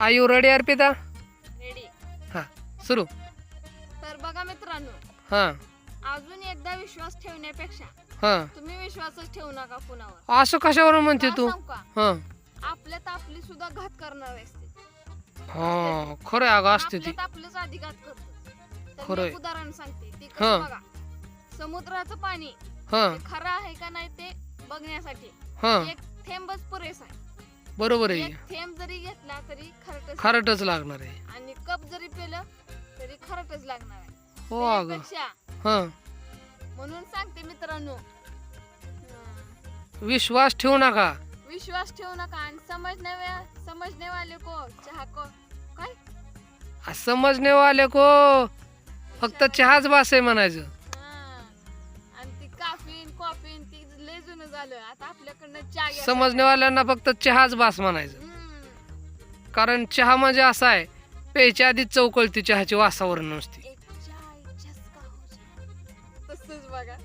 I you ready Arpita ready हां सुरू. तर बघा मित्रांनो. हां. अजून एकदा विश्वास ठेवण्यापेक्षा हां. तुम्ही विश्वासच ठेवू नका कुणावर. असं कशावरून म्हणते का तू? सांगू का? हां. आपल्यात आपली सुद्धा घात करणार असते. हां खरं आहे अगं असते ती. आपल्यात आपलंच आधी घात करतो. तर खरंय. मी एक उदाहरण सांगते. ती हा. कसं बघा समुद्राचं पाणी हां. ते खरं आहे का नाही ते बघण्यासाठी हां. एक थेंबच पुरेसा आहे. बरोबर आहे. एक थेंब जरी घेतला तरी खरटच खारटच लागणार आहे. आणि कप जरी पिलं तरी खरटच लागणार आहे. हो अगं. त्यापेक्षा हां. म्हणून सांगते मित्रांनो विश्वास ठेवू नका. विश्वास ठेवू नका आणि समजणे समजणे वाले को चहा को काय? समजणे वाले को फक्त चहाच बास आहे म्हणायचं. काफीन कॉफीन ती लय जुनं झालं आता आपल्याकडनं चहा घ्या समजणे वाल्यांना फक्त चहाच बास म्हणायचं. कारण चहा म्हणजे असा आहे प्यायच्या आधी चौकळती चहाची वासावर नुसती एक चहा एक चस्का हो जाए. तसंच बघा